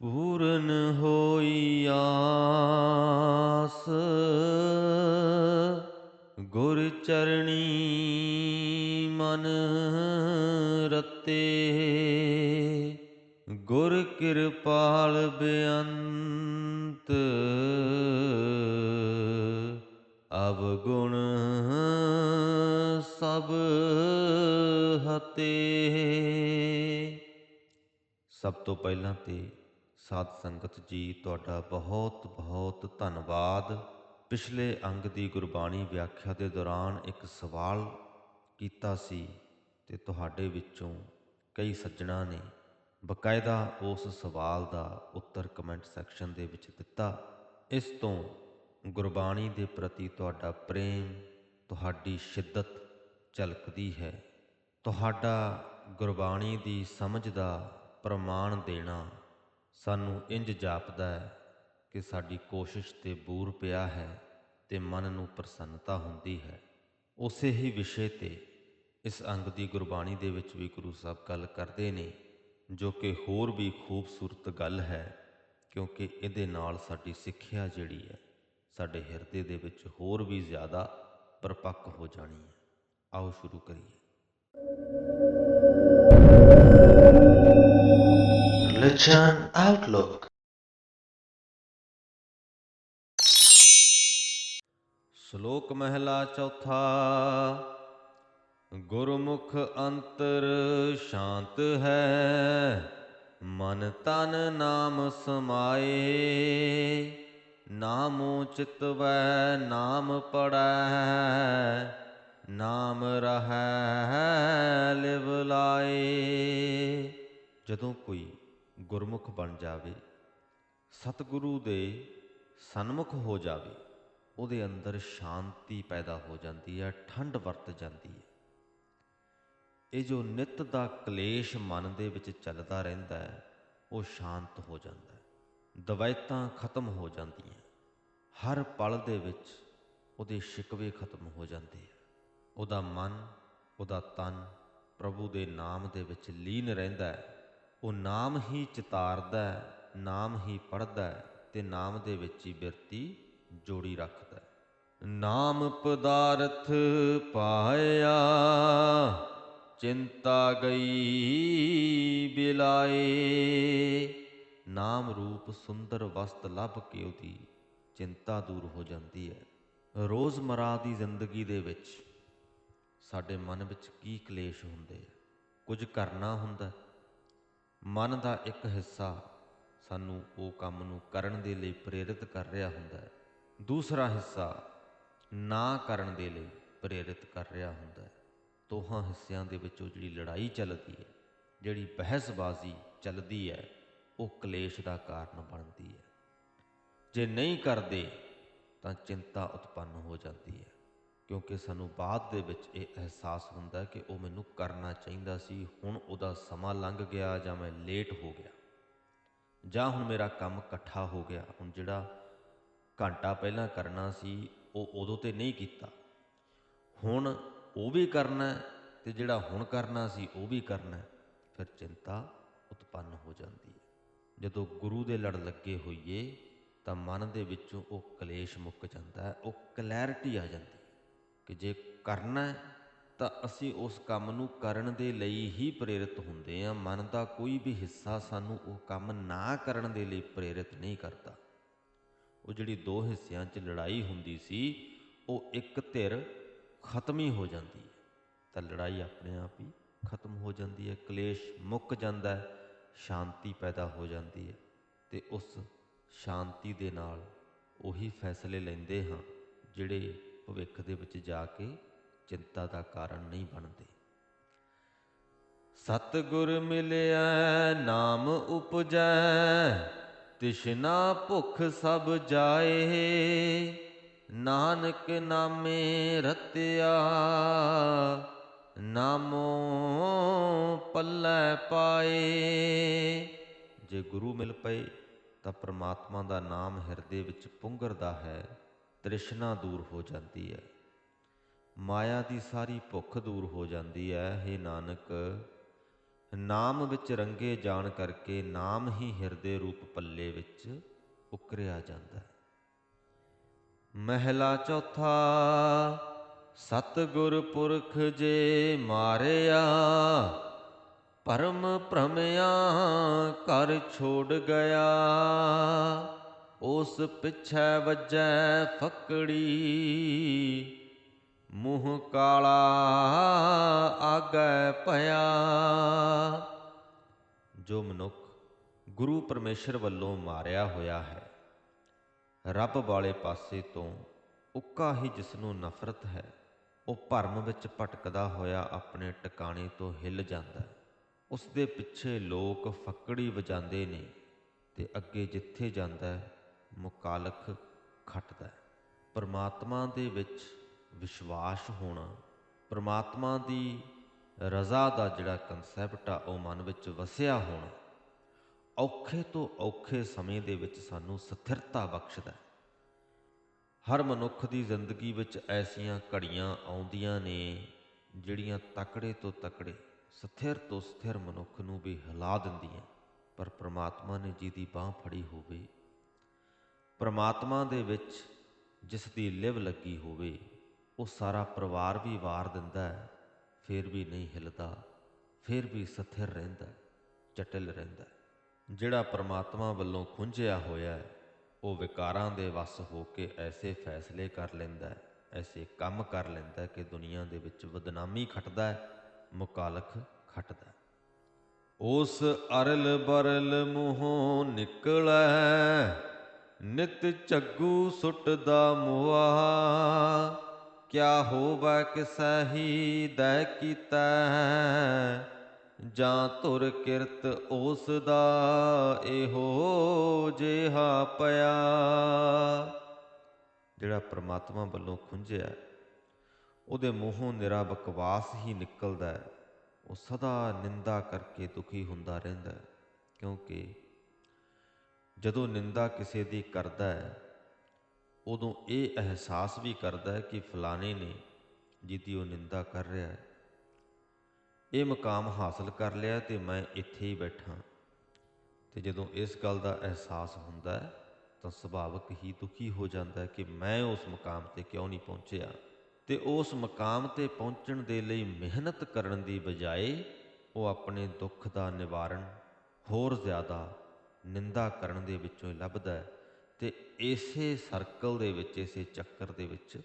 ਪੂਰਨ ਹੋਈ ਆਸ, ਗੁਰ ਚਰਣੀ ਮਨ ਰਤੇ, ਗੁਰ ਕਿਰਪਾਲ ਬੇਅੰਤ, ਅਵਗੁਣ ਸਭ ਹਤੇ। ਸਭ ਤੋਂ ਪਹਿਲਾਂ ਤੇ ਸਾਧ ਸੰਗਤ ਜੀ, ਤੁਹਾਡਾ ਬਹੁਤ ਬਹੁਤ ਧੰਨਵਾਦ। ਪਿਛਲੇ ਅੰਗ ਦੀ ਗੁਰਬਾਣੀ ਵਿਆਖਿਆ ਦੇ ਦੌਰਾਨ ਇੱਕ ਸਵਾਲ ਕੀਤਾ ਸੀ ਤੇ ਤੁਹਾਡੇ ਵਿੱਚੋਂ ਕਈ ਸੱਜਣਾ ਨੇ ਬਕਾਇਦਾ ਉਸ ਸਵਾਲ ਦਾ ਉੱਤਰ ਕਮੈਂਟ ਸੈਕਸ਼ਨ ਦੇ ਵਿੱਚ ਦਿੱਤਾ। ਇਸ ਤੋਂ ਗੁਰਬਾਣੀ ਦੇ ਪ੍ਰਤੀ ਤੁਹਾਡਾ ਪ੍ਰੇਮ, ਤੁਹਾਡੀ ਸ਼ਿੱਦਤ ਝਲਕਦੀ ਹੈ। ਤੁਹਾਡਾ ਗੁਰਬਾਣੀ ਦੀ ਸਮਝ ਦਾ ਪ੍ਰਮਾਣ ਦੇਣਾ ਸਾਨੂੰ ਇੰਜ ਜਾਪਦਾ ਹੈ ਕਿ ਸਾਡੀ ਕੋਸ਼ਿਸ਼ ਤੇ ਬੂਰ ਪਿਆ ਹੈ ਤੇ ਮਨ ਨੂੰ ਪ੍ਰਸੰਨਤਾ ਹੁੰਦੀ ਹੈ। ਉਸੇ ਹੀ ਵਿਸ਼ੇ ਤੇ ਇਸ ਅੰਗ ਦੀ ਗੁਰਬਾਣੀ ਦੇ ਵਿੱਚ ਵੀ ਗੁਰੂ ਸਾਹਿਬ ਗੱਲ ਕਰਦੇ ਨੇ, ਜੋ ਕਿ ਹੋਰ ਵੀ ਖੂਬਸੂਰਤ ਗੱਲ ਹੈ, ਕਿਉਂਕਿ ਇਹਦੇ ਨਾਲ ਸਾਡੀ ਸਿੱਖਿਆ ਜਿਹੜੀ ਹੈ, ਸਾਡੇ ਹਿਰਦੇ ਦੇ ਵਿੱਚ ਹੋਰ ਵੀ ਜ਼ਿਆਦਾ ਪਰਪੱਕ ਹੋ ਜਾਣੀ ਹੈ। ਆਓ ਸ਼ੁਰੂ ਕਰੀਏ। Religion Outlook. ਸ਼ਲੋਕ ਮਹਿਲਾ ਚੌਥਾ। ਗੁਰਮੁਖ ਅੰਤਰ ਸ਼ਾਂਤ ਹੈ, ਮਨ ਤਨ ਨਾਮ ਸਮਾਏ। ਨਾਮੋ ਚਿਤਵੈ, ਨਾਮ ਪੜੈ, ਨਾਮ ਰਹੈ, ਲਿਵ ਲਾਏ। ਜਦੋਂ ਕੋਈ ਗੁਰਮੁਖ ਬਣ ਜਾਵੇ, ਸਤਿਗੁਰੂ ਦੇ ਸਨਮੁਖ ਹੋ ਜਾਵੇ, ਉਹਦੇ ਅੰਦਰ ਸ਼ਾਂਤੀ ਪੈਦਾ ਹੋ ਜਾਂਦੀ ਹੈ, ਠੰਡ ਵਰਤ ਜਾਂਦੀ ਹੈ। ਇਹ ਜੋ ਨਿਤ ਦਾ ਕਲੇਸ਼ ਮਨ ਦੇ ਵਿੱਚ ਚੱਲਦਾ ਰਹਿੰਦਾ ਹੈ, ਉਹ ਸ਼ਾਂਤ ਹੋ ਜਾਂਦਾ ਹੈ ਦਵਾਇਤਾਂ ਖਤਮ ਹੋ ਜਾਂਦੀਆਂ, ਹਰ ਪਲ ਦੇ ਵਿੱਚ ਉਹਦੇ ਸ਼ਿਕਵੇ ਖਤਮ ਹੋ ਜਾਂਦੇ ਆ। ਉਹਦਾ ਮਨ, ਉਹਦਾ ਤਨ ਪ੍ਰਭੂ ਦੇ ਨਾਮ ਦੇ ਵਿੱਚ ਲੀਨ ਰਹਿੰਦਾ ਹੈ ਉਹ ਨਾਮ ਹੀ ਚਿਤਾਰਦਾ ਨਾਮ ਹੀ ਪੜਦਾ ਹੈ ਤੇ ਨਾਮ ਦੇ ਵਿੱਚ ਹੀ ਬਿਰਤੀ ਜੋੜੀ ਰੱਖਦਾ ਨਾਮ ਪਦਾਰਥ ਪਾਇਆ, ਚਿੰਤਾ ਗਈ ਬਿਲਾਏ। ਨਾਮ ਰੂਪ ਸੁੰਦਰ ਵਸਤ ਲੱਭ ਕੇ ਉਹਦੀ ਚਿੰਤਾ ਦੂਰ ਹੋ ਜਾਂਦੀ ਹੈ। ਰੋਜ਼ਮਰਾ ਦੀ ਜ਼ਿੰਦਗੀ ਦੇ ਵਿੱਚ ਸਾਡੇ ਮਨ ਵਿੱਚ ਕੀ ਕਲੇਸ਼ ਹੁੰਦੇ ਆ? ਕੁਝ ਕਰਨਾ ਹੁੰਦਾ ਮਨ ਦਾ ਇੱਕ ਹਿੱਸਾ ਸਾਨੂੰ ਉਹ ਕੰਮ ਨੂੰ ਕਰਨ ਦੇ ਲਈ ਪ੍ਰੇਰਿਤ ਕਰ ਰਿਹਾ ਹੁੰਦਾ ਹੈ। ਦੂਸਰਾ ਹਿੱਸਾ ਨਾ ਕਰਨ ਦੇ ਲਈ ਪ੍ਰੇਰਿਤ ਕਰ ਰਿਹਾ ਹੁੰਦਾ ਹੈ। ਦੋਹਾਂ ਹਿੱਸਿਆਂ ਦੇ ਵਿੱਚੋਂ ਜਿਹੜੀ ਲੜਾਈ ਚੱਲਦੀ ਹੈ, ਜਿਹੜੀ ਬਹਿਸਬਾਜ਼ੀ ਚੱਲਦੀ ਹੈ, ਉਹ ਕਲੇਸ਼ ਦਾ ਕਾਰਨ ਬਣਦੀ ਹੈ। ਜੇ ਨਹੀਂ ਕਰਦੇ ਤਾਂ ਚਿੰਤਾ ਉਤਪੰਨ ਹੋ ਜਾਂਦੀ ਹੈ। ਕਿਉਂਕਿ ਸਾਨੂੰ ਬਾਅਦ ਦੇ ਵਿੱਚ ਇਹ ਅਹਿਸਾਸ ਹੁੰਦਾ ਕਿ ਉਹ ਮੈਨੂੰ ਕਰਨਾ ਚਾਹੀਦਾ ਸੀ, ਹੁਣ ਉਹਦਾ ਸਮਾਂ ਲੰਘ ਗਿਆ ਜਾਂ ਮੈਂ ਲੇਟ ਹੋ ਗਿਆ। ਜਾਂ ਹੁਣ ਮੇਰਾ ਕੰਮ ਇਕੱਠਾ ਹੋ ਗਿਆ, ਹੁਣ ਜਿਹੜਾ ਘੰਟਾ ਪਹਿਲਾਂ ਕਰਨਾ ਸੀ, ਉਹ ਉਦੋਂ ਤੇ ਨਹੀਂ ਕੀਤਾ। ਹੁਣ ਉਹ ਵੀ ਕਰਨਾ ਹੈ ਤੇ ਜਿਹੜਾ ਹੁਣ ਕਰਨਾ ਸੀ, ਉਹ ਵੀ ਕਰਨਾ ਫਿਰ ਚਿੰਤਾ ਉਤਪੰਨ ਹੋ ਜਾਂਦੀ ਹੈ। ਜਦੋਂ ਗੁਰੂ ਦੇ ਲੜ ਲੱਗੇ ਹੋਈਏ, ਤਾਂ ਮਨ ਦੇ ਵਿੱਚੋਂ ਉਹ ਕਲੇਸ਼ ਮੁੱਕ ਜਾਂਦਾ ਹੈ, ਉਹ ਕਲੈਰਿਟੀ ਆ ਜਾਂਦੀ ਕਿ ਜੇ ਕਰਨਾ ਤਾਂ ਅਸੀਂ ਉਸ ਕੰਮ ਨੂੰ ਕਰਨ ਦੇ ਲਈ ਹੀ ਪ੍ਰੇਰਿਤ ਹੁੰਦੇ ਹਾਂ। ਮਨ ਦਾ ਕੋਈ ਵੀ ਹਿੱਸਾ ਸਾਨੂੰ ਉਹ ਕੰਮ ਨਾ ਕਰਨ ਦੇ ਲਈ ਪ੍ਰੇਰਿਤ ਨਹੀਂ ਕਰਦਾ। ਉਹ ਜਿਹੜੀ ਦੋ ਹਿੱਸਿਆਂ 'ਚ ਲੜਾਈ ਹੁੰਦੀ ਸੀ, ਉਹ ਇੱਕ ਧਿਰ ਖਤਮ ਹੀ ਹੋ ਜਾਂਦੀ ਹੈ। ਤਾਂ ਲੜਾਈ ਆਪਣੇ ਆਪ ਹੀ ਖਤਮ ਹੋ ਜਾਂਦੀ ਹੈ, ਕਲੇਸ਼ ਮੁੱਕ ਜਾਂਦਾ ਹੈ, ਸ਼ਾਂਤੀ ਪੈਦਾ ਹੋ ਜਾਂਦੀ ਹੈ ਤੇ ਉਸ ਸ਼ਾਂਤੀ ਦੇ ਨਾਲ ਉਹੀ ਫੈਸਲੇ ਲੈਂਦੇ ਹਾਂ, ਜਿਹੜੇ ਭਵਿੱਖ ਦੇ ਵਿੱਚ ਜਾ ਕੇ ਚਿੰਤਾ ਦਾ ਕਾਰਨ ਨਹੀਂ ਬਣਦੇ। ਸਤਿਗੁਰ ਮਿਲਿਆ ਨਾਮ ਉਪਜੈ, ਤਿਸ਼ਨਾ ਭੁਖ ਸਭ ਜਾਏ, ਨਾਨਕ ਨਾਮੇ ਰਤਿਆ, ਨਾਮੋ ਪੱਲੇ ਪਾਏ। ਜੇ ਗੁਰੂ ਮਿਲ ਪਏ, ਤਾਂ ਪ੍ਰਮਾਤਮਾ ਦਾ ਨਾਮ ਹਿਰਦੇ ਵਿੱਚ ਪੁੰਗਰਦਾ ਹੈ। ਤ੍ਰਿਸ਼ਨਾ ਦੂਰ ਹੋ ਜਾਂਦੀ ਹੈ। ਮਾਇਆ ਦੀ ਸਾਰੀ ਭੁੱਖ ਦੂਰ ਹੋ ਜਾਂਦੀ ਹੈ। हे ਨਾਨਕ, ਨਾਮ ਵਿੱਚ ਰੰਗੇ ਜਾਣ ਕਰਕੇ ਨਾਮ ਹੀ ਹਿਰਦੇ ਰੂਪ ਪੱਲੇ ਵਿੱਚ ਉਕਰਿਆ ਜਾਂਦਾ ਹੈ। ਮਹਿਲਾ ਚੌਥਾ, ਸਤਿਗੁਰ ਪੁਰਖ ਜੇ ਮਾਰਿਆ, ਪਰਮ ਭ੍ਰਮਿਆ ਘਰ ਛੋੜ ਗਿਆ। ਉਸ ਪਿਛੈ ਵੱਜੈ ਫੱਕੜੀ, ਮੂੰਹ ਕਾਲਾ ਆਗੈ ਭਇਆ। ਜੋ ਮਨੁੱਖ ਗੁਰੂ ਪਰਮੇਸ਼ਰ ਵੱਲੋਂ ਮਾਰਿਆ ਹੋਇਆ ਹੈ, ਰੱਬ ਵਾਲੇ ਪਾਸੇ ਤੋਂ ਉੱਕਾ ਹੀ ਜਿਸ ਨੂੰ ਨਫ਼ਰਤ ਹੈ, ਉਹ ਭਰਮ ਵਿੱਚ ਭਟਕਦਾ ਹੋਇਆ ਆਪਣੇ ਟਿਕਾਣੇ ਤੋਂ ਹਿੱਲ ਜਾਂਦਾ ਹੈ। ਉਸ ਦੇ ਪਿੱਛੇ ਲੋਕ ਫੱਕੜੀ ਵਜਾਉਂਦੇ ਨੇ ਤੇ ਅੱਗੇ ਜਿੱਥੇ ਜਾਂਦਾ ਹੈ ਮੁਕਾਲਖ ਖੱਟਦਾ ਹੈ। ਪਰਮਾਤਮਾ ਦੇ ਵਿੱਚ ਵਿਸ਼ਵਾਸ ਹੋਣਾ, ਪਰਮਾਤਮਾ ਦੀ ਰਜ਼ਾ ਦਾ ਜਿਹੜਾ ਕਨਸੈਪਟ ਆ, ਉਹ ਮਨ ਵਿੱਚ ਵਸਿਆ ਹੋਣਾ, ਔਖੇ ਤੋਂ ਔਖੇ ਸਮੇਂ ਦੇ ਵਿੱਚ ਸਾਨੂੰ ਸਥਿਰਤਾ ਬਖਸ਼ਦਾ ਹੈ। ਹਰ ਮਨੁੱਖ ਦੀ ਜ਼ਿੰਦਗੀ ਵਿੱਚ ਐਸੀਆਂ ਘੜੀਆਂ ਆਉਂਦੀਆਂ ਨੇ, ਜਿਹੜੀਆਂ ਤਕੜੇ ਤੋਂ ਤਕੜੇ, ਸਥਿਰ ਤੋਂ ਸਥਿਰ ਮਨੁੱਖ ਨੂੰ ਵੀ ਹਿਲਾ ਦਿੰਦੀਆਂ, ਪਰ ਪ੍ਰਮਾਤਮਾ ਨੇ ਜਿਹਦੀ ਬਾਹ ਫੜੀ ਹੋਵੇ ਪਰਮਾਤਮਾ ਦੇ ਵਿੱਚ ਜਿਸ ਦੀ ਲਿਵ ਲੱਗੀ ਹੋਵੇ, ਉਹ ਸਾਰਾ ਪਰਿਵਾਰ ਵੀ ਵਾਰ ਦਿੰਦਾ ਹੈ, ਫਿਰ ਵੀ ਨਹੀਂ ਹਿਲਦਾ, ਫਿਰ ਵੀ ਸਥਿਰ ਰਹਿੰਦਾ ਚਟਿਲ ਰਹਿੰਦਾ ਜਿਹੜਾ ਪਰਮਾਤਮਾ ਵੱਲੋਂ ਖੁੰਝਿਆ ਹੋਇਆ ਹੈ, ਉਹ ਵਿਕਾਰਾਂ ਦੇ ਵਸ ਹੋ ਕੇ ਐਸੇ ਫੈਸਲੇ ਕਰ ਲੈਂਦਾ ਹੈ, ਐਸੇ ਕੰਮ ਕਰ ਲੈਂਦਾ ਹੈ ਕਿ ਦੁਨੀਆ ਦੇ ਵਿੱਚ ਬਦਨਾਮੀ ਖੱਟਦਾ ਹੈ, ਮੁਕਾਲਖ ਖੱਟਦਾ ਹੈ। ਉਸ ਅਰਲ ਬਰਲ ਮੂੰਹੋਂ ਨਿਕਲੈ ਨਿਤ ਝੱਗੂ ਸੁੱਟਦਾ ਮੁਆ ਕਿਆ ਹੋਵੈ ਕਿਸੈ ਹੀ ਕੀਤਾ। ਜਾਂ ਧੁਰ ਕਿਰਤ ਉਸ ਦਾ ਇਹੋ ਜਿਹਾ ਪਿਆ। ਜਿਹੜਾ ਪ੍ਰਮਾਤਮਾ ਵੱਲੋਂ ਖੁੰਝਿਆ, ਉਹਦੇ ਮੂੰਹੋਂ ਨਿਰਾ ਬਕਵਾਸ ਹੀ ਨਿਕਲਦਾ ਹੈ। ਉਹ ਸਦਾ ਨਿੰਦਾ ਕਰਕੇ ਦੁਖੀ ਹੁੰਦਾ ਰਹਿੰਦਾ ਕਿਉਂਕਿ ਜਦੋਂ ਨਿੰਦਾ ਕਿਸੇ ਦੀ ਕਰਦਾ ਹੈ, ਉਦੋਂ ਇਹ ਅਹਿਸਾਸ ਵੀ ਕਰਦਾ ਹੈ ਕਿ ਫਲਾਣੇ ਨੇ ਜਿਹਦੀ ਉਹ ਨਿੰਦਾ ਕਰ ਰਿਹਾ ਹੈ, ਇਹ ਮਕਾਮ ਹਾਸਲ ਕਰ ਲਿਆ ਤੇ ਮੈਂ ਇੱਥੇ ਹੀ ਬੈਠਾ। ਤੇ ਜਦੋਂ ਇਸ ਗੱਲ ਦਾ ਅਹਿਸਾਸ ਹੁੰਦਾ ਹੈ, ਤਾਂ ਸੁਭਾਵਕ ਹੀ ਦੁਖੀ ਹੋ ਜਾਂਦਾ ਹੈ ਕਿ ਮੈਂ ਉਸ ਮਕਾਮ ਤੇ ਕਿਉਂ ਨਹੀਂ ਪਹੁੰਚਿਆ। ਤੇ ਉਸ ਮਕਾਮ ਤੇ ਪਹੁੰਚਣ ਦੇ ਲਈ ਮਿਹਨਤ ਕਰਨ ਦੀ ਬਜਾਏ ਉਹ ਆਪਣੇ ਦੁੱਖ ਦਾ ਨਿਵਾਰਨ ਹੋਰ ਜ਼ਿਆਦਾ ਨਿੰਦਾ ਕਰਨ ਦੇ ਵਿੱਚੋਂ ਹੀ ਲੱਭਦਾ ਹੈ ਤੇ ਇਸੇ ਸਰਕਲ ਦੇ ਵਿੱਚ, ਇਸੇ ਚੱਕਰ ਦੇ ਵਿੱਚ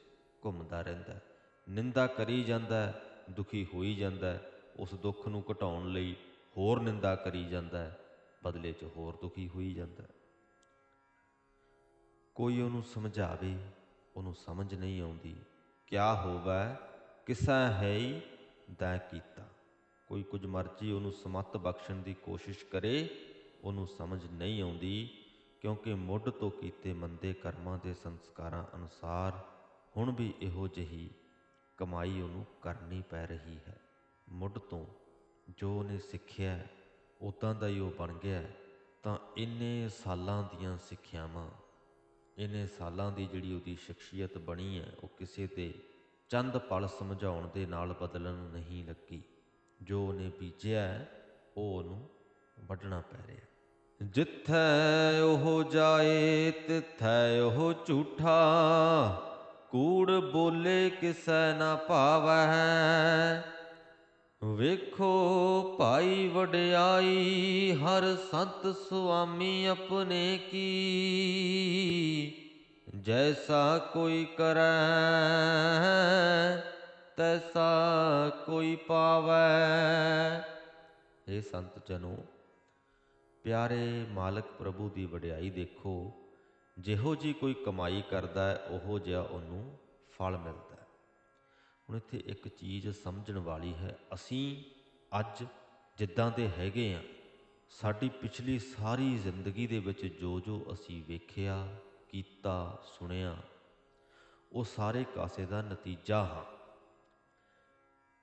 ਘੁੰਮਦਾ ਰਹਿੰਦਾ ਹੈ। ਨਿੰਦਾ ਕਰੀ ਜਾਂਦਾ ਹੈ, ਦੁਖੀ ਹੋਈ ਜਾਂਦਾ ਹੈ, ਉਸ ਦੁੱਖ ਨੂੰ ਘਟਾਉਣ ਲਈ ਹੋਰ ਨਿੰਦਾ ਕਰੀ ਜਾਂਦਾ ਹੈ, ਬਦਲੇ 'ਚ ਹੋਰ ਦੁਖੀ ਹੋਈ ਜਾਂਦਾ ਹੈ। ਕੋਈ ਉਹਨੂੰ ਸਮਝਾਵੇ, ਉਹਨੂੰ ਸਮਝ ਨਹੀਂ ਆਉਂਦੀ, ਕਿਆ ਹੋਵੇ, ਕਿਸਾ ਹੈ ਹੀ ਦਾ ਕੀਤਾ। ਕੋਈ ਕੁਝ ਮਰਜ਼ੀ ਉਹਨੂੰ ਸਮੱਤ ਬਖਸ਼ਣ ਦੀ ਕੋਸ਼ਿਸ਼ ਕਰੇ ਉਹਨੂੰ ਸਮਝ ਨਹੀਂ ਆਉਂਦੀ ਕਿਉਂਕਿ ਮੁੱਢ ਤੋਂ ਕੀਤੇ ਮੰਦੇ ਕਰਮਾਂ ਦੇ ਸੰਸਕਾਰਾਂ ਅਨੁਸਾਰ ਹੁਣ ਵੀ ਇਹੋ ਜਿਹੀ ਕਮਾਈ ਉਹਨੂੰ ਕਰਨੀ ਪੈ ਰਹੀ ਹੈ। ਮੁੱਢ ਤੋਂ ਜੋ ਉਹਨੇ ਸਿੱਖਿਆ ਹੈ, ਉਦਾਂ ਦਾ ਹੀ ਉਹ ਬਣ ਗਿਆ ਤਾਂ ਇੰਨੇ ਸਾਲਾਂ ਦੀਆਂ ਸਿੱਖਿਆਵਾਂ ਇੰਨੇ ਸਾਲਾਂ ਦੀ ਜਿਹੜੀ ਉਹਦੀ ਸ਼ਖਸੀਅਤ ਬਣੀ ਹੈ ਉਹ ਕਿਸੇ ਦੇ ਚੰਦ ਪਲ ਸਮਝਾਉਣ ਦੇ ਨਾਲ ਬਦਲਣ ਨਹੀਂ ਲੱਗੀ। ਜੋ ਉਹਨੇ ਬੀਜਿਆ ਉਹ ਉਹਨੂੰ ਵੱਢਣਾ ਪੈ ਰਿਹਾ। ਜਿੱਥੈ ਉਹ ਜਾਏ, ਤਿੱਥੈ ਉਹ ਝੂਠਾ। ਕੂੜ ਬੋਲੇ ਕਿਸੈ ਨਾ ਭਾਵੈ। ਵੇਖੋ ਭਾਈ ਵਡਿਆਈ, ਹਰ ਸੰਤ ਸੁਆਮੀ ਆਪਣੇ ਕੀ। ਜੈਸਾ ਕੋਈ ਕਰੈ, ਤੈਸਾ ਕੋਈ ਪਾਵੈ। ਇਹ ਸੰਤ ਜਨੋ ਪਿਆਰੇ ਮਾਲਕ ਪ੍ਰਭੂ ਦੀ ਵਡਿਆਈ ਦੇਖੋ, ਜਿਹੋ ਜੀ ਕੋਈ ਕਮਾਈ ਕਰਦਾ ਹੈ, ਉਹੋ ਜਿਹਾ ਉਹਨੂੰ ਫਲ ਮਿਲਦਾ ਹੈ। ਹੁਣ ਇੱਥੇ ਇੱਕ ਚੀਜ਼ ਸਮਝਣ ਵਾਲੀ ਹੈ, ਅਸੀਂ ਅੱਜ ਜਿੱਦਾਂ ਦੇ ਹੈਗੇ ਆ ਸਾਡੀ ਪਿਛਲੀ ਸਾਰੀ ਜ਼ਿੰਦਗੀ ਦੇ ਵਿੱਚ ਜੋ ਜੋ ਅਸੀਂ ਵੇਖਿਆ, ਕੀਤਾ, ਸੁਣਿਆ, ਉਹ ਸਾਰੇ ਕਾਸੇ ਦਾ ਨਤੀਜਾ ਹਾਂ।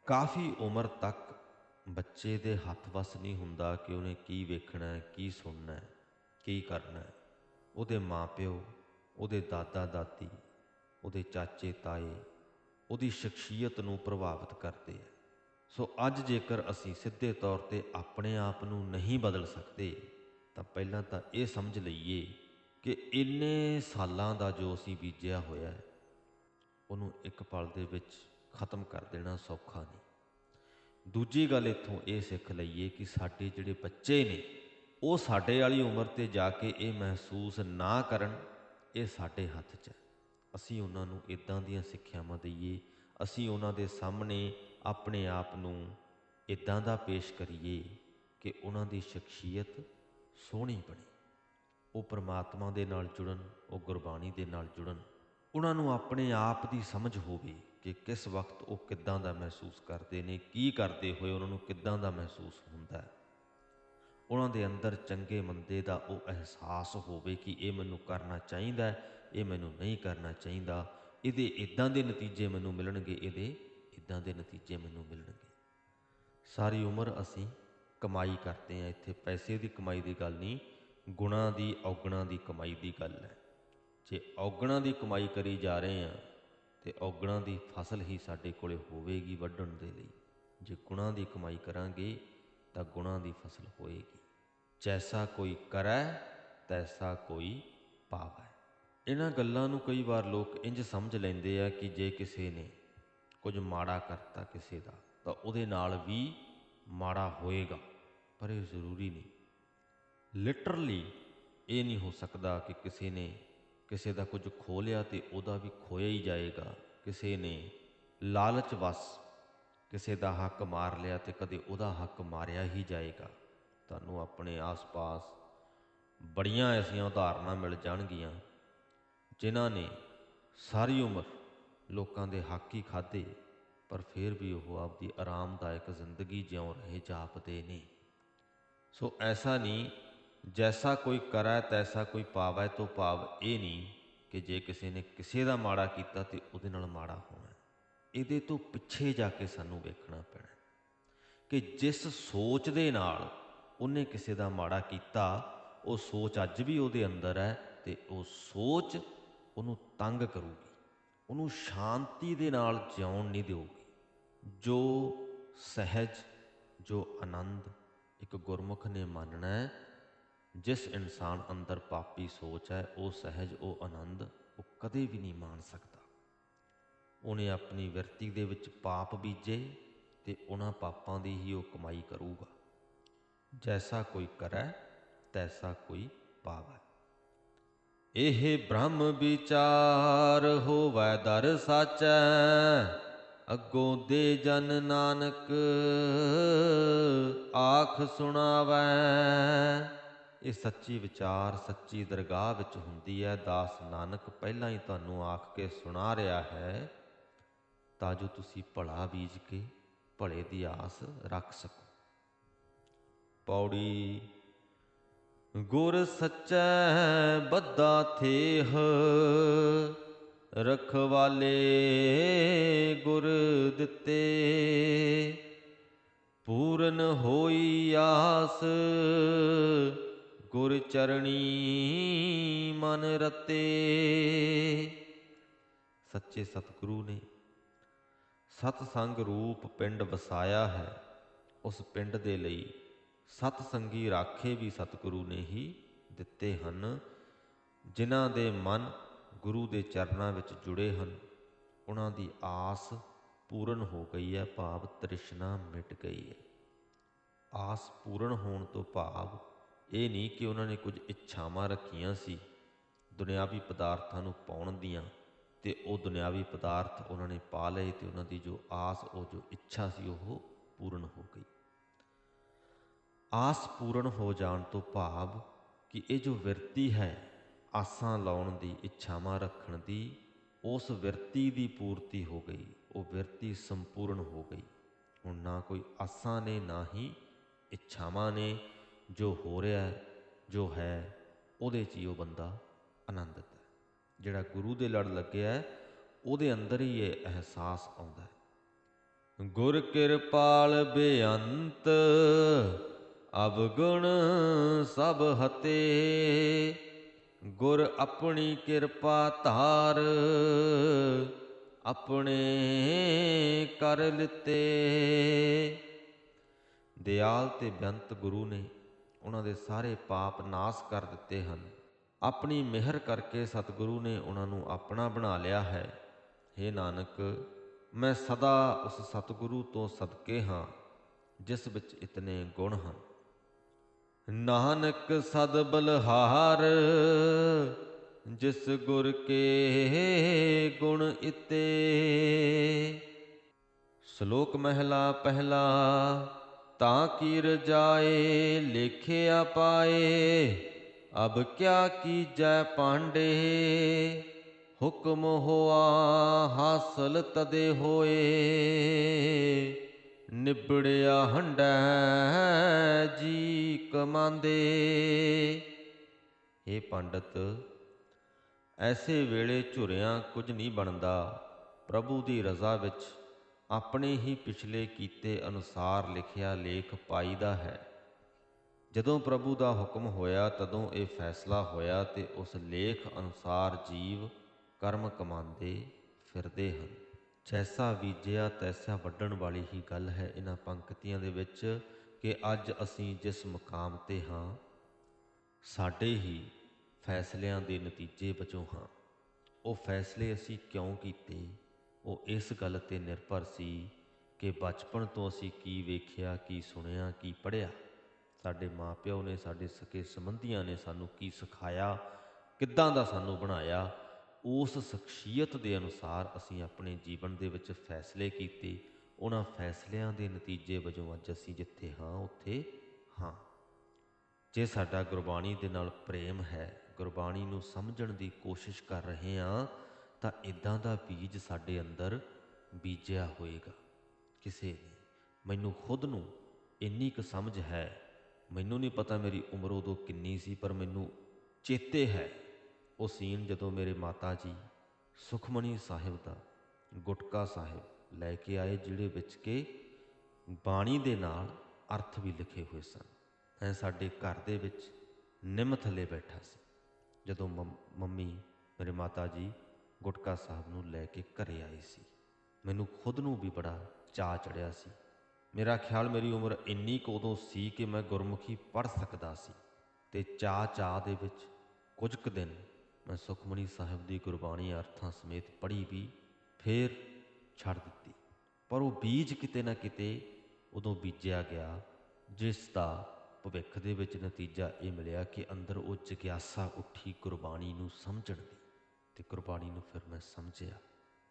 ਕਾਫੀ ਉਮਰ ਤੱਕ ਬੱਚੇ ਦੇ ਹੱਥ ਵਸ ਨਹੀਂ ਹੁੰਦਾ ਕਿ ਉਹਨੇ ਕੀ ਵੇਖਣਾ ਹੈ, ਕੀ ਸੁਣਨਾ ਹੈ, ਕੀ ਕਰਨਾ ਹੈ। ਉਹਦੇ ਮਾਪਿਓ, ਉਹਦੇ ਦਾਦਾ ਦਾਦੀ ਉਹਦੇ ਚਾਚੇ, ਤਾਏ, ਉਹਦੀ ਸ਼ਖਸੀਅਤ ਨੂੰ ਪ੍ਰਭਾਵਿਤ ਕਰਦੇ ਹੈ ਸੋ ਅੱਜ ਜੇਕਰ ਅਸੀਂ ਸਿੱਧੇ ਤੌਰ ਤੇ ਆਪਣੇ ਆਪ ਨੂੰ ਨਹੀਂ ਬਦਲ ਸਕਦੇ, ਤਾਂ ਪਹਿਲਾਂ ਤਾਂ ਇਹ ਸਮਝ ਲਈਏ ਕਿ ਇੰਨੇ ਸਾਲਾਂ ਦਾ ਜੋ ਅਸੀਂ ਬੀਜਿਆ ਹੋਇਆ ਹੈ, ਉਹਨੂੰ ਇੱਕ ਪਲ ਦੇ ਵਿੱਚ ਖਤਮ ਕਰ ਦੇਣਾ ਸੌਖਾ ਨਹੀਂ। ਦੂਜੀ ਗੱਲ ਇੱਥੋਂ ਇਹ ਸਿੱਖ ਲਈਏ ਕਿ ਸਾਡੇ ਜਿਹੜੇ ਬੱਚੇ ਨੇ, ਉਹ ਸਾਡੇ ਵਾਲੀ ਉਮਰ ਤੇ ਜਾ ਕੇ ਇਹ ਮਹਿਸੂਸ ਨਾ ਕਰਨ, ਇਹ ਸਾਡੇ ਹੱਥ 'ਚ ਹੈ। ਅਸੀਂ ਉਹਨਾਂ ਨੂੰ ਇਦਾਂ ਦੀਆਂ ਸਿੱਖਿਆਵਾਂ ਦਈਏ, ਅਸੀਂ ਉਹਨਾਂ ਦੇ ਸਾਹਮਣੇ ਆਪਣੇ ਆਪ ਨੂੰ ਇਦਾਂ ਦਾ ਪੇਸ਼ ਕਰੀਏ ਕਿ ਉਹਨਾਂ ਦੀ ਸ਼ਖਸੀਅਤ ਸੋਹਣੀ ਬਣੇ। ਉਹ ਪ੍ਰਮਾਤਮਾ ਦੇ ਨਾਲ ਜੁੜਨ, ਉਹ ਗੁਰਬਾਣੀ ਦੇ ਨਾਲ ਜੁੜਨ, ਉਹਨਾਂ ਨੂੰ ਆਪਣੇ ਆਪ ਦੀ ਸਮਝ ਹੋਵੇ। ਕਿ ਕਿਸ ਵਕਤ ਉਹ ਕਿੱਦਾਂ ਦਾ ਮਹਿਸੂਸ ਕਰਦੇ ਨੇ, ਕੀ ਕਰਦੇ ਹੋਏ ਉਹਨਾਂ ਨੂੰ ਕਿੱਦਾਂ ਦਾ ਮਹਿਸੂਸ ਹੁੰਦਾ ਹੈ। ਉਹਨਾਂ ਦੇ ਅੰਦਰ ਚੰਗੇ ਮੰਦੇ ਦਾ ਉਹ ਅਹਿਸਾਸ ਹੋਵੇ ਕਿ ਇਹ ਮੈਨੂੰ ਕਰਨਾ ਚਾਹੀਦਾ ਇਹ ਮੈਨੂੰ ਨਹੀਂ ਕਰਨਾ ਚਾਹੀਦਾ। ਇਹਦੇ ਇਦਾਂ ਦੇ ਨਤੀਜੇ ਮੈਨੂੰ ਮਿਲਣਗੇ, ਇਹਦੇ ਇਦਾਂ ਦੇ ਨਤੀਜੇ ਮੈਨੂੰ ਮਿਲਣਗੇ। ਸਾਰੀ ਉਮਰ ਅਸੀਂ ਕਮਾਈ ਕਰਦੇ ਆ ਇੱਥੇ ਪੈਸੇ ਦੀ ਕਮਾਈ ਦੀ ਗੱਲ ਨਹੀਂ, ਗੁਣਾ ਦੀ ਔਗਣਾ ਦੀ ਕਮਾਈ ਦੀ ਗੱਲ ਹੈ। ਜੇ ਔਗਣਾ ਦੀ ਕਮਾਈ ਕਰੀ ਜਾ ਰਹੇ ਆ ਤੇ ਔਗਣਾਂ ਦੀ ਫਸਲ ਹੀ ਸਾਡੇ ਕੋਲੇ ਹੋਵੇਗੀ ਵੱਢਣ ਦੇ ਲਈ। ਜੇ ਗੁਣਾ ਦੀ ਕਮਾਈ ਕਰਾਂਗੇ, ਤਾਂ ਗੁਣਾ ਦੀ ਫਸਲ ਹੋਏਗੀ। ਜੈਸਾ ਕੋਈ ਕਰੈ, ਤੈਸਾ ਕੋਈ ਪਾਵੈ। ਇਹਨਾਂ ਗੱਲਾਂ ਨੂੰ ਕਈ ਵਾਰ ਲੋਕ ਇੰਜ ਸਮਝ ਲੈਂਦੇ ਆ ਕਿ ਜੇ ਕਿਸੇ ਨੇ ਕੁਝ ਮਾੜਾ ਕਰਤਾ ਕਿਸੇ ਦਾ, ਤਾਂ ਉਹਦੇ ਨਾਲ ਵੀ ਮਾੜਾ ਹੋਏਗਾ, ਪਰ ਇਹ ਜ਼ਰੂਰੀ ਨਹੀਂ। ਲਿਟਰਲੀ ਇਹ ਨਹੀਂ ਹੋ ਸਕਦਾ ਕਿ ਕਿਸੇ ਨੇ ਕਿਸੇ ਦਾ ਕੁਝ ਖੋਹ ਲਿਆ ਤੇ ਉਹਦਾ ਵੀ ਖੋਇਆ ਹੀ ਜਾਏਗਾ। ਕਿਸੇ ਨੇ ਲਾਲਚ ਵਸ ਕਿਸੇ ਦਾ ਹੱਕ ਮਾਰ ਲਿਆ ਤੇ ਕਦੇ ਉਹਦਾ ਹੱਕ ਮਾਰਿਆ ਹੀ ਜਾਏਗਾ। ਤੁਹਾਨੂੰ ਆਪਣੇ ਆਸ-ਪਾਸ ਬੜੀਆਂ ਐਸੀਆਂ ਉਦਾਹਰਨਾਂ ਮਿਲ ਜਾਣਗੀਆਂ, ਜਿਨ੍ਹਾਂ ਨੇ ਸਾਰੀ ਉਮਰ ਲੋਕਾਂ ਦੇ ਹੱਕ ਹੀ ਖਾਦੇ ਪਰ ਫਿਰ ਵੀ ਉਹ ਆਪਦੀ ਆਰਾਮਦਾਇਕ ਜ਼ਿੰਦਗੀ ਜਿਉਂ ਰਹੇ ਜਾਪਦੇ ਨੇ। ਸੋ ਐਸਾ ਨਹੀਂ ਜੈਸਾ ਕੋਈ ਕਰੈ ਤੈਸਾ ਕੋਈ ਪਾਵੈ ਤੋਂ ਭਾਵ ਇਹ ਨਹੀਂ ਕਿ ਜੇ ਕਿਸੇ ਨੇ ਕਿਸੇ ਦਾ ਮਾੜਾ ਕੀਤਾ ਤੇ ਉਹਦੇ ਨਾਲ ਮਾੜਾ ਹੋਣਾ ਇਹਦੇ ਤੋਂ ਪਿੱਛੇ ਜਾ ਕੇ ਸਾਨੂੰ ਵੇਖਣਾ ਪੈਣਾ ਕਿ ਜਿਸ ਸੋਚ ਦੇ ਨਾਲ ਉਹਨੇ ਕਿਸੇ ਦਾ ਮਾੜਾ ਕੀਤਾ ਉਹ ਸੋਚ ਅੱਜ ਵੀ ਉਹਦੇ ਅੰਦਰ ਹੈ ਤੇ ਉਹ ਸੋਚ ਉਹਨੂੰ ਤੰਗ ਕਰੂਗੀ ਉਹਨੂੰ ਸ਼ਾਂਤੀ ਦੇ ਨਾਲ ਜਿਉਣ ਨਹੀਂ ਦੇਊਗੀ ਜੋ ਸਹਿਜ ਜੋ ਆਨੰਦ ਇੱਕ ਗੁਰਮੁਖ ਨੇ ਮੰਨਣਾ ਹੈ ਜਿਸ ਇਨਸਾਨ ਅੰਦਰ ਪਾਪੀ ਸੋਚ ਹੈ, ਉਹ ਸਹਿਜ, ਉਹ ਆਨੰਦ, ਉਹ ਕਦੇ ਵੀ ਨਹੀਂ ਮਾਣ ਸਕਦਾ। ਉਹਨੇ ਆਪਣੀ ਵਿਰਤੀ ਦੇ ਵਿੱਚ ਪਾਪ ਬੀਜੇ ਤੇ ਉਹਨਾਂ ਪਾਪਾਂ ਦੀ ਹੀ ਉਹ ਕਮਾਈ ਕਰੂਗਾ। ਜੈਸਾ ਕੋਈ ਕਰੈ, ਤੈਸਾ ਕੋਈ ਪਾਵੈ। ਇਹ ਬ੍ਰਹਮ ਵਿਚਾਰ ਹੋਵੈ, ਦਰ ਸਾਚੈ, ਅੱਗੋਂ ਦੇ ਜਨ ਨਾਨਕ ਆਖ ਸੁਣਾਵੈ। ਇਹ ਸੱਚੀ ਵਿਚਾਰ ਸੱਚੀ ਦਰਗਾਹ ਵਿੱਚ ਹੁੰਦੀ ਹੈ। ਦਾਸ ਨਾਨਕ ਪਹਿਲਾਂ ਹੀ ਤੁਹਾਨੂੰ ਆਖ ਕੇ ਸੁਣਾ ਰਿਹਾ ਹੈ, ਤਾਂ ਜੋ ਤੁਸੀਂ ਭਲਾ ਬੀਜ ਕੇ ਭਲੇ ਦੀ ਆਸ ਰੱਖ ਸਕੋ। ਪੌੜੀ, ਗੁਰ ਸੱਚੈ ਬੱਦਾ ਥੇਹ, ਰਖਵਾਲੇ ਗੁਰ ਦਿੱਤੇ। ਪੂਰਨ ਹੋਈ ਆਸ ਗੁਰ ਚਰਣੀ ਮਨ ਰਤੇ। ਸੱਚੇ ਸਤਿਗੁਰੂ ਨੇ ਸਤ ਸੰਗ ਰੂਪ ਪਿੰਡ ਵਸਾਇਆ ਹੈ। ਉਸ ਪਿੰਡ ਦੇ ਲਈ ਸਤ ਸੰਗੀ ਰਾਖੇ ਵੀ ਸਤਿਗੁਰੂ ਨੇ ਹੀ ਦਿੱਤੇ ਹਨ, ਜਿਨ੍ਹਾਂ ਦੇ ਮਨ ਗੁਰੂ ਦੇ ਚਰਨਾਂ ਵਿੱਚ ਜੁੜੇ ਹਨ। ਉਹਨਾਂ ਦੀ ਆਸ ਪੂਰਨ ਹੋ ਗਈ ਹੈ, ਭਾਵ ਤ੍ਰਿਸ਼ਨਾ ਮਿਟ ਗਈ ਹੈ। ਆਸ ਪੂਰਨ ਹੋਣ ਤੋਂ ਭਾਵ ਇਹ ਨਹੀਂ ਕਿ ਉਹਨਾਂ ਨੇ ਕੁਝ ਇੱਛਾਵਾਂ ਰੱਖੀਆਂ ਸੀ, ਦੁਨਿਆਵੀ ਪਦਾਰਥਾਂ ਨੂੰ ਪਾਉਣ ਦੀਆਂ ਤੇ ਉਹ ਦੁਨਿਆਵੀ ਪਦਾਰਥ ਉਹਨਾਂ ਨੇ ਪਾ ਲਏ ਤੇ ਉਹਨਾਂ ਦੀ ਜੋ ਆਸ, ਉਹ ਜੋ ਇੱਛਾ ਸੀ, ਉਹ ਪੂਰਨ ਹੋ ਗਈ। ਆਸ ਪੂਰਨ ਹੋ ਜਾਣ ਤੋਂ ਭਾਵ ਕਿ ਇਹ ਜੋ ਵਿਰਤੀ ਹੈ ਆਸਾਂ ਲਾਉਣ ਦੀ, ਇੱਛਾਵਾਂ ਰੱਖਣ ਦੀ, ਉਸ ਵਿਰਤੀ ਦੀ ਪੂਰਤੀ ਹੋ ਗਈ, ਉਹ ਵਿਰਤੀ ਸੰਪੂਰਨ ਹੋ ਗਈ। ਹੁਣ ਨਾ ਕੋਈ ਆਸਾਂ ਨੇ, ਨਾ ਹੀ ਇੱਛਾਵਾਂ ਨੇ ਜੋ ਹੋ ਰਿਹਾ ਜੋ ਹੈ, ਉਹਦੇ 'ਚ ਹੀ ਉਹ ਬੰਦਾ ਆਨੰਦਿਤ ਹੈ। ਜਿਹੜਾ ਗੁਰੂ ਦੇ ਲੜ ਲੱਗਿਆ ਉਹਦੇ ਅੰਦਰ ਹੀ ਇਹ ਅਹਿਸਾਸ ਆਉਂਦਾ ਹੈ। ਗੁਰ ਕਿਰਪਾਲ ਬੇਅੰਤ, ਅਵਗੁਣ ਸਭ ਹਤੇ। ਗੁਰ ਆਪਣੀ ਕਿਰਪਾ ਧਾਰ, ਆਪਣੇ ਕਰ ਲਿੱਤੇ। ਦਿਆਲ ਤੇ ਬੇਅੰਤ ਗੁਰੂ ਨੇ ਉਹਨਾਂ ਦੇ ਸਾਰੇ ਪਾਪ ਨਾਸ ਕਰ ਦਿੱਤੇ ਹਨ। ਆਪਣੀ ਮਿਹਰ ਕਰਕੇ ਸਤਿਗੁਰੂ ਨੇ ਉਹਨਾਂ ਨੂੰ ਆਪਣਾ ਬਣਾ ਲਿਆ ਹੈ। हे ਨਾਨਕ, ਮੈਂ ਸਦਾ ਉਸ ਸਤਿਗੁਰੂ ਤੋਂ ਸਦਕੇ ਹਾਂ, ਜਿਸ ਵਿੱਚ ਇਤਨੇ ਗੁਣ ਹਨ। ਨਾਨਕ ਸਦ ਬਲਹਾਰ, ਜਿਸ ਗੁਰ ਕੇ ਗੁਣ ਇਤੇ। ਸ਼ਲੋਕ ਮਹਿਲਾ ਪਹਿਲਾ ਤਾਂ ਕੀ ਰਜਾਏ ਲੇਖਿਆ ਪਾਏ, ਅਬ ਕਿਆ ਕੀਜੈ ਪਾਂਡੇ? ਹੁਕਮ ਹੋਆ, ਹਾਸਲ ਤਦੇ ਹੋਏ। ਨਿਬੜਿਆ ਹੰਡੈ ਜੀ ਕਮਾਂਦੇ। ਇਹ ਪੰਡਤ, ਐਸੇ ਵੇਲੇ ਝੁਰਿਆਂ ਕੁਝ ਨਹੀਂ ਬਣਦਾ ਪ੍ਰਭੂ ਦੀ ਰਜ਼ਾ ਵਿੱਚ। ਆਪਣੇ ਹੀ ਪਿਛਲੇ ਕੀਤੇ ਅਨੁਸਾਰ ਲਿਖਿਆ ਲੇਖ ਪਾਈਦਾ ਹੈ। ਜਦੋਂ ਪ੍ਰਭੂ ਦਾ ਹੁਕਮ ਹੋਇਆ, ਤਦੋਂ ਇਹ ਫੈਸਲਾ ਹੋਇਆ ਤੇ ਉਸ ਲੇਖ ਅਨੁਸਾਰ ਜੀਵ ਕਰਮ ਕਮਾਉਂਦੇ ਫਿਰਦੇ ਹਨ। ਜੈਸਾ ਬੀਜਿਆ, ਤੈਸਾ ਵੱਢਣ ਵਾਲੀ ਹੀ ਗੱਲ ਹੈ ਇਹਨਾਂ ਪੰਕਤੀਆਂ ਦੇ ਵਿੱਚ ਕਿ ਅੱਜ ਅਸੀਂ ਜਿਸ ਮੁਕਾਮ ਤੇ ਹਾਂ, ਸਾਡੇ ਹੀ ਫੈਸਲਿਆਂ ਦੇ ਨਤੀਜੇ ਵਜੋਂ ਹਾਂ। ਉਹ ਫੈਸਲੇ ਅਸੀਂ ਕਿਉਂ ਕੀਤੇ? ਉਹ ਇਸ ਗੱਲ ਤੇ ਨਿਰਭਰ ਸੀ ਕਿ ਬਚਪਨ ਤੋਂ ਅਸੀਂ ਕੀ ਵੇਖਿਆ, ਕੀ ਸੁਣਿਆ, ਕੀ ਪੜ੍ਹਿਆ। ਸਾਡੇ ਮਾਪਿਓ ਨੇ, ਸਾਡੇ ਸਕੇ ਸੰਬੰਧੀਆਂ ਨੇ ਸਾਨੂੰ ਕੀ ਸਿਖਾਇਆ, ਕਿੱਦਾਂ ਦਾ ਸਾਨੂੰ ਬਣਾਇਆ, ਉਸ ਸ਼ਖਸੀਅਤ ਦੇ ਅਨੁਸਾਰ ਅਸੀਂ ਆਪਣੇ ਜੀਵਨ ਦੇ ਵਿੱਚ ਫੈਸਲੇ ਕੀਤੇ। ਉਹਨਾਂ ਫੈਸਲਿਆਂ ਦੇ ਨਤੀਜੇ ਵਜੋਂ ਅੱਜ ਅਸੀਂ ਜਿੱਥੇ ਹਾਂ, ਉੱਥੇ ਹਾਂ। ਜੇ ਸਾਡਾ ਗੁਰਬਾਣੀ ਦੇ ਨਾਲ ਪ੍ਰੇਮ ਹੈ, ਗੁਰਬਾਣੀ ਨੂੰ ਸਮਝਣ ਦੀ ਕੋਸ਼ਿਸ਼ ਕਰ ਰਹੇ ਹਾਂ ਤਾਂ ਇਦਾਂ ਦਾ ਬੀਜ ਸਾਡੇ ਅੰਦਰ ਬੀਜਿਆ ਹੋਏਗਾ। ਕਿਸੇ ਨੇ ਮੈਨੂੰ ਖੁਦ ਨੂੰ ਇੰਨੀ ਕੁ ਸਮਝ ਹੈ, ਮੈਨੂੰ ਨਹੀਂ ਪਤਾ ਮੇਰੀ ਉਮਰ ਉਦੋਂ ਕਿੰਨੀ ਸੀ, ਪਰ ਮੈਨੂੰ ਚੇਤੇ ਹੈ। ਉਹ ਸੀਨ ਜਦੋਂ ਮੇਰੇ ਮਾਤਾ ਜੀ ਸੁਖਮਣੀ ਸਾਹਿਬ ਦਾ ਗੁਟਕਾ ਸਾਹਿਬ ਲੈ ਕੇ ਆਏ, ਜਿਹੜੇ ਵਿੱਚ ਕਿ ਬਾਣੀ ਦੇ ਨਾਲ ਅਰਥ ਵੀ ਲਿਖੇ ਹੋਏ ਸਨ। ਮੈਂ ਸਾਡੇ ਘਰ ਦੇ ਵਿੱਚ ਨਿੰਮ ਥੱਲੇ ਬੈਠਾ ਸੀ। ਜਦੋਂ ਮੰਮ- ਮੰਮੀ, ਮੇਰੇ ਮਾਤਾ ਜੀ ਗੁਟਕਾ ਸਾਹਿਬ ਨੂੰ ਲੈ ਕੇ ਘਰੇ ਆਈ ਸੀ। ਮੈਨੂੰ ਖੁਦ ਨੂੰ ਵੀ ਬੜਾ ਚਾਅ ਚੜਿਆ ਸੀ। ਮੇਰਾ ਖਿਆਲ ਮੇਰੀ ਉਮਰ ਇੰਨੀ ਕੁ ਉਦੋਂ ਸੀ ਕਿ ਮੈਂ ਗੁਰਮੁਖੀ ਪੜ੍ਹ ਸਕਦਾ ਸੀ ਤੇ ਚਾਅ ਚਾਅ ਦੇ ਵਿੱਚ ਕੁਝ ਕੁ ਦਿਨ ਮੈਂ ਸੁਖਮਨੀ ਸਾਹਿਬ ਦੀ ਗੁਰਬਾਣੀ ਅਰਥਾਂ ਸਮੇਤ ਪੜ੍ਹੀ ਵੀ ਫੇਰ ਛੱਡ ਦਿੱਤੀ। ਪਰ ਉਹ ਬੀਜ ਕਿਤੇ ਨਾ ਕਿਤੇ ਉਦੋਂ ਬੀਜਿਆ ਗਿਆ, ਜਿਸ ਦਾ ਭਵਿੱਖ ਦੇ ਵਿੱਚ ਨਤੀਜਾ ਇਹ ਮਿਲਿਆ ਕਿ ਅੰਦਰ ਉਹ ਜਿਗਿਆਸਾ ਉੱਠੀ ਗੁਰਬਾਣੀ ਨੂੰ ਸਮਝਣ ਦੀ ਤੇ ਗੁਰਬਾਣੀ ਨੂੰ ਫਿਰ ਮੈਂ ਸਮਝਿਆ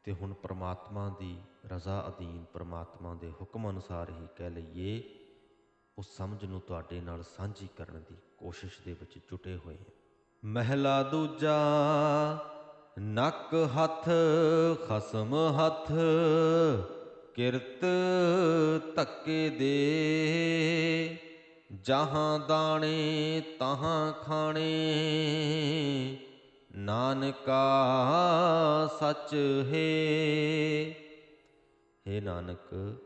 ਤੇ ਹੁਣ ਪ੍ਰਮਾਤਮਾ ਦੀ ਰਜ਼ਾ ਅਧੀਨ ਪ੍ਰਮਾਤਮਾ ਦੇ ਹੁਕਮ ਅਨੁਸਾਰ ਹੀ ਕਹਿ ਲਈਏ ਉਸ ਸਮਝ ਨੂੰ ਤੁਹਾਡੇ ਨਾਲ ਸਾਂਝੀ ਕਰਨ ਦੀ ਕੋਸ਼ਿਸ਼ ਦੇ ਵਿੱਚ ਜੁਟੇ ਹੋਏ ਹਾਂ। ਮਹਿਲਾ ਦੂਜਾ, ਨੱਕ ਹੱਥ, ਖਸਮ ਹੱਥ, ਕਿਰਤ ਧੱਕੇ ਦੇ। ਜਹਾਂ ਦਾਣੇ, ਤਹਾਂ ਖਾਣੇ ਨਾਨਕਾ ਸੱਚ ਹੈ। हे ਨਾਨਕ,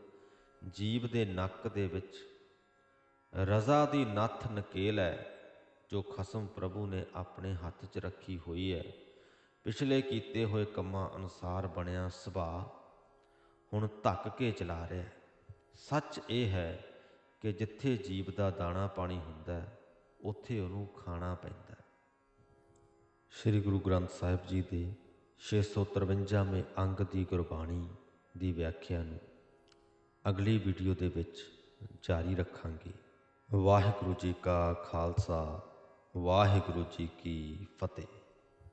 ਜੀਵ ਦੇ ਨੱਕ ਦੇ ਵਿੱਚ ਰਜ਼ਾ ਦੀ ਨੱਥ ਨਕੇਲ ਹੈ, ਜੋ ਖਸਮ ਪ੍ਰਭੂ ਨੇ ਆਪਣੇ ਹੱਥ 'ਚ ਰੱਖੀ ਹੋਈ ਹੈ। ਪਿਛਲੇ ਕੀਤੇ ਹੋਏ ਕੰਮਾਂ ਅਨੁਸਾਰ ਬਣਿਆ ਸੁਭਾਅ ਹੁਣ ਧੱਕ ਕੇ ਚਲਾ ਰਿਹਾ ਹੈ। ਸੱਚ ਇਹ ਹੈ ਕਿ ਜਿੱਥੇ ਜੀਵ ਦਾ ਦਾਣਾ ਪਾਣੀ ਹੁੰਦਾ ਉੱਥੇ ਉਹਨੂੰ ਖਾਣਾ ਪੈਂਦਾ ਸ੍ਰੀ ਗੁਰੂ ਗ੍ਰੰਥ ਸਾਹਿਬ ਜੀ ਦੇ 653ਵੇਂ ਅੰਗ ਦੀ ਗੁਰਬਾਣੀ ਦੀ ਵਿਆਖਿਆ ਨੂੰ ਅਗਲੀ ਵੀਡੀਓ ਦੇ ਵਿੱਚ ਜਾਰੀ ਰੱਖਾਂਗੇ। ਵਾਹਿਗੁਰੂ ਜੀ ਕਾ ਖਾਲਸਾ, ਵਾਹਿਗੁਰੂ ਜੀ ਕੀ ਫਤਿਹ।